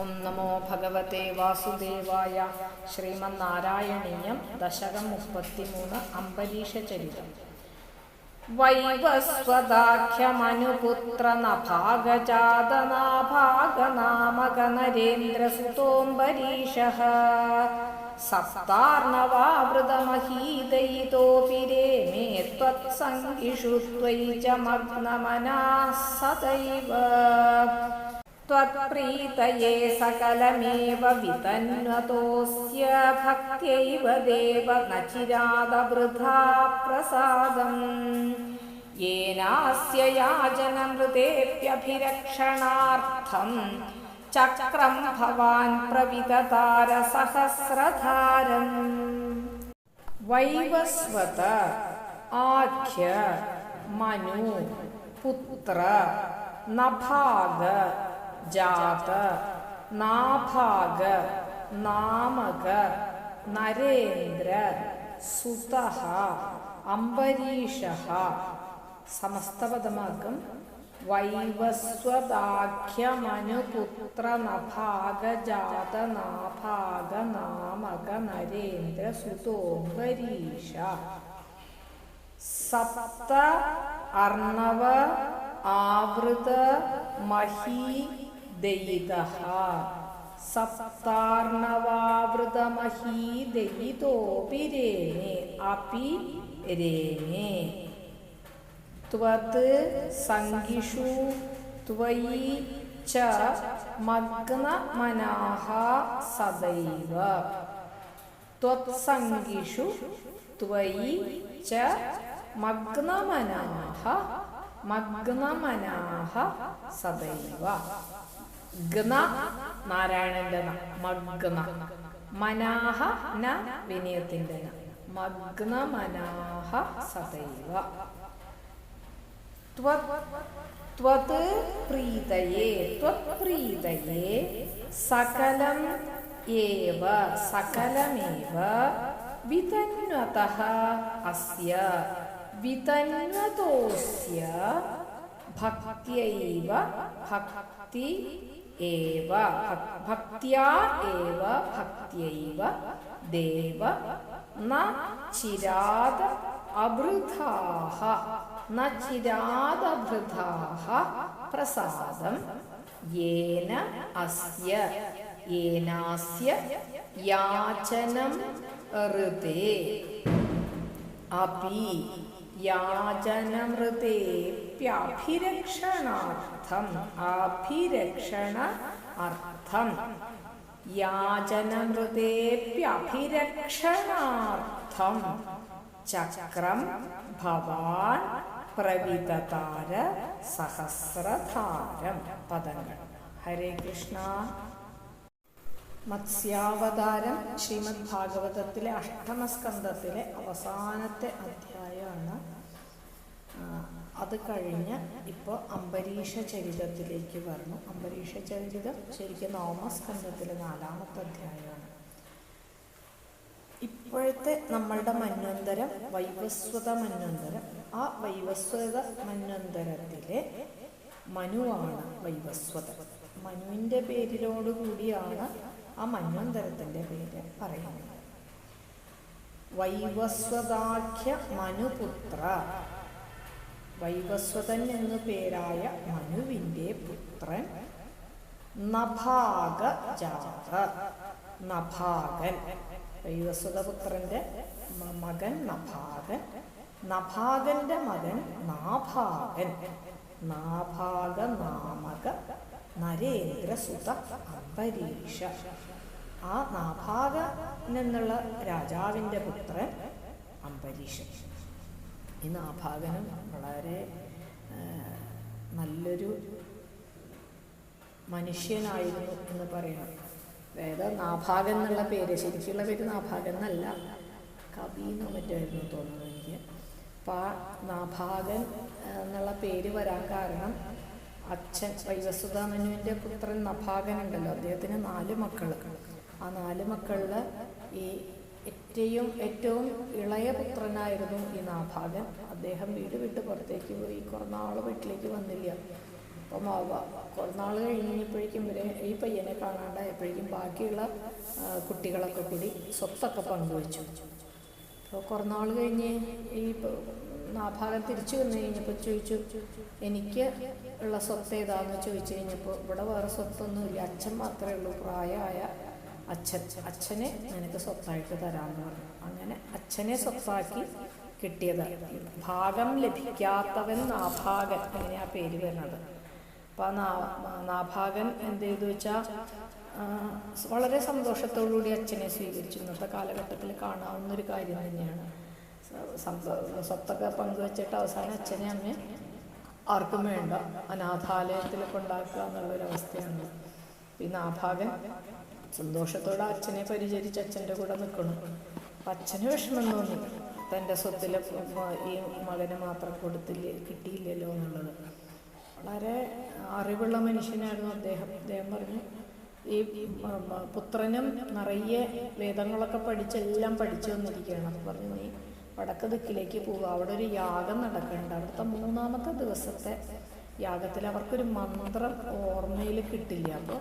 ഓം നമോ ഭഗവതേ വാസുദേവായ ശ്രീമന്നാരായണീയം ദശകം മുപ്പത്തിമൂന്ന് അംബരീഷ ചരിതം വൈവസ്വദാഖ്യമനുപുത്രനഭാഗജാതനാഭാഗനാമകനരേന്ദ്രസുതോംബരീഷ നഭാഗജാതനാഭാഗനാമക നരേന്ദ്രസുതോംബരീഷ സപ്താർണവാവൃതമഹീദയിതോപി രേമേ ത്വത്സംഗിഷു ത്വയി ച മഗ്നമനാ സദൈവ. त्वत्प्रीतये सकलमेव वितन्वतोऽस्य भक्त्यैव देव न चिरादवृथा प्रसादम् येनास्य याजनमृतेऽप्यभिरक्षणार्थं चक्रं भवान् प्रविततारसहस्रधारम् वैवस्वत आख्य मनु पुत्र नभाग ജാത നാഭാഗ നാമക നരേന്ദ്ര സുത അംബരീഷ സമസ്തപദമാക്കും. വൈവസ്വദാഖ്യമനുപുത്ര നഭാഗ ജാത നാഭാഗ നാമക നരേന്ദ്ര സുതോംബരീഷ. സപ്ത അർണവ ആവൃത മഹീ ദയിത സപ്താർണവാവൃതമഹീ ദയിതോപി രേമേ അപി രേമേ ത്വത് സംഗിഷു ത്വയി ച മഗ്നമനാഹ സദൈവ ത്വത്സംഗിഷു ത്വയി ച മഗ്നമനാഹ മഗ്നമനാഹ സദൈവ നാരായണന്റെ മഗ്ന. മനാഹ ന വിനയത്തിന്റെ ന മഗ്നമനാഹ സദൈവ. സകലം സകലമേവ ഭക്തി ഏവ ഭക്ത്യാ ഏവ ഭക്ത്യൈവ ദേവ ന ചിരാത് അഭൃതാഹ ന ചിരാദഭൃതാഹ പ്രസാദം. യേന അസ്യ യേനാസ്യ യാചനം ഋതേ അപി യാചനമൃതേപ്യഭിരക്ഷണാർത്ഥം അഭിരക്ഷണ അർത്ഥം. യാചനമൃതേപ്യഭിരക്ഷണാർത്ഥം ചക്രം ഭവാൻ പ്രവിതതാര സഹസ്രധാരം. പദങ്ങൾ. ഹരേ കൃഷ്ണ. മത്സ്യാവതാരം ശ്രീമദ് ഭാഗവതത്തിലെ അഷ്ടമസ്കന്ധത്തിലെ അവസാനത്തെ അധ്യായമാണ്. അത് കഴിഞ്ഞ് ഇപ്പോൾ അംബരീഷ ചരിതത്തിലേക്ക് വരുന്നു. അംബരീഷ ചരിതം ശരിക്കും നോമസ്കന്ധത്തിലെ നാലാമത്തെ അധ്യായമാണ്. ഇപ്പോഴത്തെ നമ്മളുടെ മന്വന്തരം വൈവസ്വത മന്വന്തരം. ആ വൈവസ്വത മന്വന്തരത്തിലെ മനുവാണ് വൈവസ്വത മനുവിന്റെ പേരിലോട് കൂടിയാണ് ആ മന്വന്തരത്തിന്റെ പേര് പറയുന്നത് വൈവസ്വതാഖ്യ മനുപുത്ര. വൈവസ്വതൻ എന്നു പേരായ മനുവിന്റെ പുത്രൻ നഭാഗ ജാത. നഭാഗൻ. വൈവസ്വതപുത്രന്റെ മകൻ നഭാഗൻ. നഭാഗന്റെ മകൻ നാഭാഗൻ. നാഭാഗ നാമക നരേന്ദ്രസുത അംബരീഷ ആ നാഭാഗ എന്നുള്ള രാജാവിന്റെ പുത്രൻ അംബരീഷൻ ഈ നാഭാഗനും വളരെ നല്ലൊരു മനുഷ്യനായിരുന്നു എന്ന് പറയണം അതായത് നാഭാഗൻ എന്നുള്ള പേര് ശരിക്കുള്ള പേര് നാഭാഗൻ എന്നല്ല കവി എന്നോ മറ്റായിരുന്നു തോന്നുന്നു എനിക്ക്. അപ്പം ആ നാഭാഗൻ എന്നുള്ള പേര് വരാൻ കാരണം അച്ഛൻ വൈവസുധാമനുവിന്റെ പുത്രൻ നഭാഗൻ ഉണ്ടല്ലോ അദ്ദേഹത്തിന് നാല് മക്കൾ ആ നാല് മക്കളിൽ ഈ ഏറ്റവും ഏറ്റവും ഇളയ പുത്രനായിരുന്നു ഈ നാഭാകൻ അദ്ദേഹം വീട് വിട്ട് പുറത്തേക്ക് പോയി. കുറന്നാൾ വീട്ടിലേക്ക് വന്നില്ല. അപ്പം കുറന്നാൾ കുറേ കഴിഞ്ഞപ്പോഴേക്കും ഇവരെ ഈ പയ്യനെ കാണാണ്ടായപ്പോഴേക്കും ബാക്കിയുള്ള കുട്ടികളൊക്കെ കൂടി സ്വത്തൊക്കെ പങ്കുവച്ചു. അപ്പോൾ കുറന്നാൾ നാൾ കഴിഞ്ഞ് ഈ നാഭാഗം തിരിച്ചു വന്നു കഴിഞ്ഞപ്പോൾ ചോദിച്ചു എനിക്ക് ഉള്ള സ്വത്ത് ഏതാന്ന് ചോദിച്ചു കഴിഞ്ഞപ്പോൾ ഇവിടെ വേറെ സ്വത്തൊന്നുമില്ല. അച്ഛൻ മാത്രമേ ഉള്ളൂ. പ്രായമായ അച്ഛൻ. അച്ഛനെ നിനക്ക് സ്വത്തായിട്ട് തരാമെന്ന് പറഞ്ഞു. അങ്ങനെ അച്ഛനെ സ്വത്താക്കി കിട്ടിയത്. ഭാഗം ലഭിക്കാത്തവൻ നാഭാഗൻ. അങ്ങനെ ആ പേര് വരുന്നത്. അപ്പോൾ ആ നാ നാഭാഗൻ എന്ത് ചെയ്തു വെച്ചാൽ വളരെ സന്തോഷത്തോടുകൂടി അച്ഛനെ സ്വീകരിച്ചു ഇന്നത്തെ കാലഘട്ടത്തിൽ കാണാവുന്ന ഒരു കാര്യം തന്നെയാണ്. സ്വത്തൊക്കെ പങ്കുവെച്ചിട്ട് അവസാനം അച്ഛനെ അമ്മയെ ആർക്കും വേണ്ട. അനാഥാലയത്തിൽ കൊണ്ടാക്കുക എന്നുള്ളൊരവസ്ഥയാണ്. പിന്നെ ആ ഭാഗം സന്തോഷത്തോടെ അച്ഛനെ പരിചരിച്ച് അച്ഛന്റെ കൂടെ നിൽക്കണം. അപ്പം അച്ഛന് വിഷമം തോന്നി. തന്റെ സ്വത്തിൽ ഈ മകനെ മാത്രം കൊടുത്തില്ലേ കിട്ടിയില്ലല്ലോ എന്നുള്ളത്. വളരെ അറിവുള്ള മനുഷ്യനായിരുന്നു അദ്ദേഹം. അദ്ദേഹം പറഞ്ഞു ഈ പുത്രനും നിറയെ വേദങ്ങളൊക്കെ പഠിച്ച് എല്ലാം പഠിച്ചു വന്നിരിക്കുകയാണ്. പറഞ്ഞു നീ വടക്ക് ദിക്കിലേക്ക് പോവുക. അവിടെ ഒരു യാഗം നടക്കുന്നുണ്ട്. അവിടുത്തെ മൂന്നാമത്തെ ദിവസത്തെ യാഗത്തിൽ അവർക്കൊരു മന്ത്രം ഓർമ്മയിൽ കിട്ടില്ല. അപ്പോൾ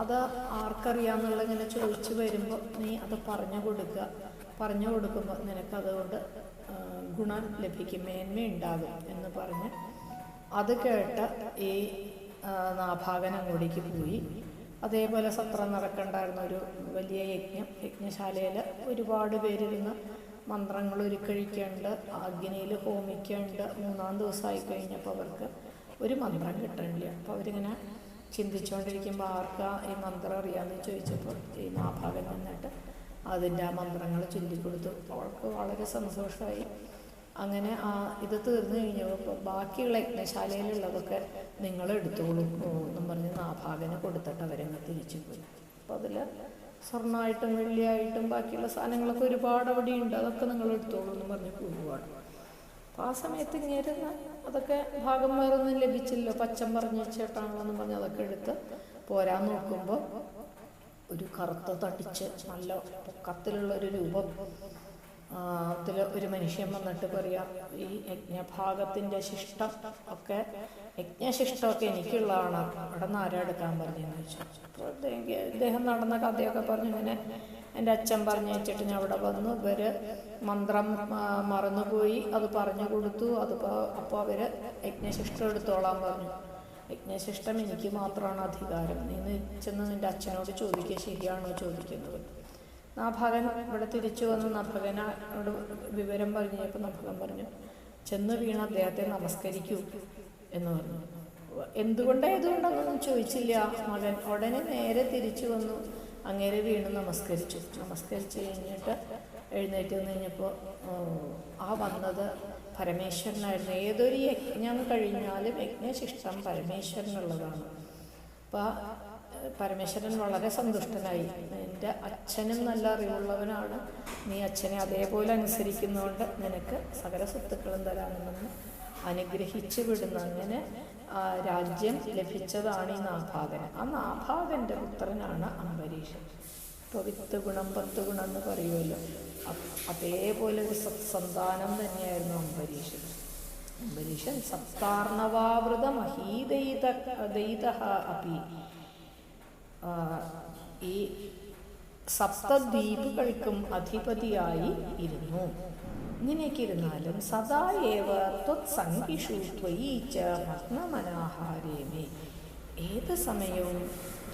അത് ആർക്കറിയാമെന്നുള്ള ഇങ്ങനെ ചോദിച്ചു വരുമ്പോൾ നീ അത് പറഞ്ഞു കൊടുക്കുക. പറഞ്ഞു കൊടുക്കുമ്പോൾ നിനക്കതുകൊണ്ട് ഗുണം ലഭിക്കും മേന്മയുണ്ടാകും എന്ന് പറഞ്ഞ് അത് കേട്ട ഈ നാഭാഗൻ അങ്ങോട്ടേക്ക് പോയി. അതേപോലെ സത്രം നടക്കേണ്ടായിരുന്ന ഒരു വലിയ യജ്ഞം. യജ്ഞശാലയിൽ ഒരുപാട് പേരിരുന്ന് മന്ത്രങ്ങൾ ഉരുക്കഴിക്കുന്നുണ്ട് അഗ്നിയിൽ ഹോമിക്കുന്നുണ്ട് മൂന്നാം ദിവസമായി കഴിഞ്ഞപ്പോൾ അവർക്ക് ഒരു മന്ത്രം കിട്ടണില്ല. അപ്പോൾ അവരിങ്ങനെ ചിന്തിച്ചുകൊണ്ടിരിക്കുമ്പോൾ ആർക്കാ ഈ മന്ത്രം അറിയാമെന്ന് ചോദിച്ചപ്പോൾ ഈ നാഭാഗൻ വന്നിട്ട് അതിന്റെ ആ മന്ത്രങ്ങൾ ചൊല്ലിക്കൊടുത്തു. അവൾക്ക് വളരെ സന്തോഷമായി. അങ്ങനെ ആ ഇത് തീർന്നു കഴിഞ്ഞപ്പോൾ ബാക്കിയുള്ള യജ്ഞശാലയിലുള്ളതൊക്കെ നിങ്ങൾ എടുത്തോളൂ എന്നും പറഞ്ഞ് നാഭാഗന് കൊടുത്തിട്ട് അവരങ്ങ് തിരിച്ചു പോയി അപ്പോൾ അതിൽ സ്വർണമായിട്ടും വെള്ളിയായിട്ടും ബാക്കിയുള്ള സാധനങ്ങളൊക്കെ ഒരുപാട് അവിടെ ഉണ്ട് അതൊക്കെ നിങ്ങൾ എടുത്തോളൂ എന്ന് പറഞ്ഞ് പോവുകയാണ് അപ്പോൾ ആ സമയത്ത് ഇങ്ങനെ അതൊക്കെ ഭാഗം വേറൊന്നും ലഭിച്ചില്ലോ പച്ചം പറഞ്ഞ ചേട്ടാണല്ലോ എന്ന് പറഞ്ഞ് അതൊക്കെ എടുത്ത് പോരാൻ നോക്കുമ്പോൾ ഒരു കറുത്ത തടിച്ച് നല്ല പൊക്കത്തിലുള്ള ഒരു രൂപം ത്തിൽ ഒരു മനുഷ്യൻ വന്നിട്ട് പറയാം ഈ യജ്ഞഭാഗത്തിന്റെ ശിഷ്ടം ഒക്കെ യജ്ഞശിഷ്ടമൊക്കെ എനിക്കുള്ളതാണ്. അവിടെ നിന്ന് ആരാ എടുക്കാൻ പറഞ്ഞെന്ന് ചോദിച്ചു. അപ്പോൾ ഇദ്ദേഹം നടന്ന കഥയൊക്കെ പറഞ്ഞു. ഇങ്ങനെ എന്റെ അച്ഛൻ പറഞ്ഞു വെച്ചിട്ട് ഞാൻ അവിടെ വന്നു. ഇവർ മന്ത്രം മറന്നുപോയി. അത് പറഞ്ഞു കൊടുത്തു. അത് അപ്പോൾ അവർ യജ്ഞശിഷ്ടം എടുത്തോളാൻ പറഞ്ഞു. യജ്ഞശിഷ്ടം എനിക്ക് മാത്രമാണ് അധികാരം. നി- ചെന്ന് നിന്റെ അച്ഛനോട് ചോദിക്കുക ശരിയാണോ ചോദിക്കുന്നത്. നാഭകൻ ഇവിടെ തിരിച്ചു വന്ന്. നഭകനോട് വിവരം പറഞ്ഞപ്പോൾ നഭകൻ പറഞ്ഞു ചെന്ന് വീണ അദ്ദേഹത്തെ നമസ്കരിക്കൂ എന്ന് പറഞ്ഞു. എന്തുകൊണ്ട് ഇതുകൊണ്ടൊന്നും ചോദിച്ചില്ല? മകൻ ഉടനെ നേരെ തിരിച്ചു വന്നു. അങ്ങേരെ വീണ് നമസ്കരിച്ചു. നമസ്കരിച്ച് കഴിഞ്ഞിട്ട് എഴുന്നേറ്റ് വന്നു കഴിഞ്ഞപ്പോൾ ആ വന്നത് പരമേശ്വരനായിരുന്നു. ഏതൊരു യജ്ഞം കഴിഞ്ഞാലും യജ്ഞശിഷ്ടം പരമേശ്വരനുള്ളതാണ്. അപ്പോൾ പരമേശ്വരൻ വളരെ സന്തുഷ്ടനായി. എന്റെ അച്ഛനും നല്ല അറിവുള്ളവനാണ്. നീ അച്ഛനെ അതേപോലെ അനുസരിക്കുന്നതുകൊണ്ട് നിനക്ക് സകല സ്വത്തുക്കളും തരാമെന്ന് അനുഗ്രഹിച്ചു വിടുന്ന അങ്ങനെ രാജ്യം ലഭിച്ചതാണ് ഈ നാഭാകന് ആ നാഭാഗന്റെ പുത്രനാണ് അംബരീഷൻ. ഇപ്പോൾ വിത്ത് ഗുണം പത്ത് ഗുണം എന്ന് പറയുമല്ലോ. അതേപോലെ ഒരു സത്സന്താനം തന്നെയായിരുന്നു അംബരീഷൻ. അംബരീഷൻ സപ്താർണവാവൃത മഹീദൈത ദൈത അപി. ഈ സപ്തദ്വീപുകൾക്കും അധിപതിയായി ഇരുന്നു. ഇങ്ങനെയൊക്കെ ഇരുന്നാലും സദാ ഏവ ത്വത്സംഗിഷു ത്വയിച്ച ഭഗ്നമനാഹാരേമേ ഏത് സമയവും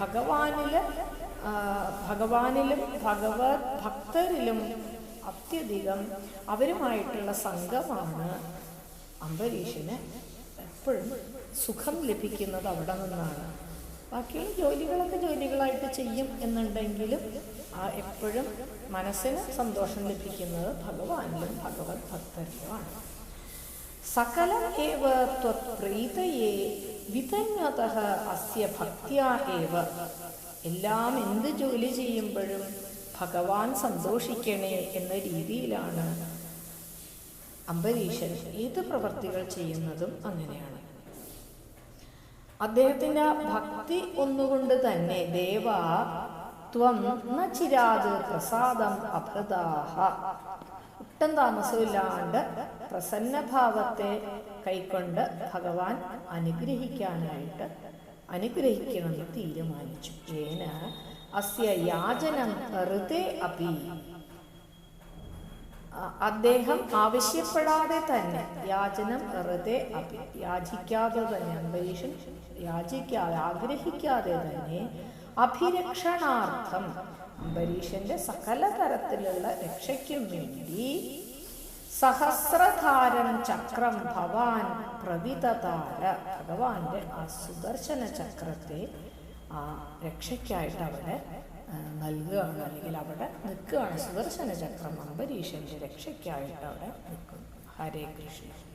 ഭഗവാനിൽ ഭഗവാനിലും ഭഗവത് ഭക്തരിലും അത്യധികം അവരുമായിട്ടുള്ള സംഘമാണ് അംബരീഷന് എപ്പോഴും സുഖം ലഭിക്കുന്നത് അവിടെ നിന്നാണ്. ബാക്കിയുള്ള ജോലികളൊക്കെ ജോലികളായിട്ട് ചെയ്യും എന്നുണ്ടെങ്കിലും ആ എപ്പോഴും മനസ്സിന് സന്തോഷം ലഭിക്കുന്നത് ഭഗവാനിലും ഭഗവത് ഭക്തരിലുമാണ് സകല ഏവ ത്വത്പ്രീതയെ വിതന്വത അസ്യ ഭക്തിയ ഏവ. എല്ലാം എന്ത് ജോലി ചെയ്യുമ്പോഴും ഭഗവാൻ സന്തോഷിക്കണേ എന്ന രീതിയിലാണ് അംബരീഷൻ ഏത് പ്രവർത്തികൾ ചെയ്യുന്നതും അങ്ങനെയാണ്. അദ്ദേഹത്തിന്റെ ഭക്തി ഒന്നുകൊണ്ട് തന്നെ ദേവ ത്വം ചിരാത് പ്രസാദം അഭൃതാഹ ഒട്ടും താമസമില്ലാണ്ട് പ്രസന്നഭാവത്തെ കൈക്കൊണ്ട് ഭഗവാൻ അനുഗ്രഹിക്കാനായിട്ട് അനുഗ്രഹിക്കണമെന്ന് തീരുമാനിച്ചു. ഏന അസ്യ യാചനം ഋതേ അപി. അ- അദ്ദേഹം ആവശ്യപ്പെടാതെ തന്നെ യാചനം വെറുതെ യാചിക്കാതെ തന്നെ അംബരീഷൻ യാചിക്കാതെ ആഗ്രഹിക്കാതെ തന്നെ അഭിരക്ഷണാർത്ഥം അംബരീഷന്റെ സകല തരത്തിലുള്ള രക്ഷയ്ക്കും വേണ്ടി സഹസ്രധാരം ചക്രം ഭവാൻ പ്രവിതതാര ഭഗവാന്റെ ആ സുദർശന ചക്രത്തെ ആ രക്ഷയ്ക്കായിട്ട് അവിടെ നൽകുകയാണ്. അല്ലെങ്കിൽ അവിടെ നിൽക്കുകയാണ്. സുദർശന ചക്രം അംബരീഷന്റെ രക്ഷയ്ക്കായിട്ട് അവിടെ നിൽക്കുന്നു ഹരേ കൃഷ്ണ.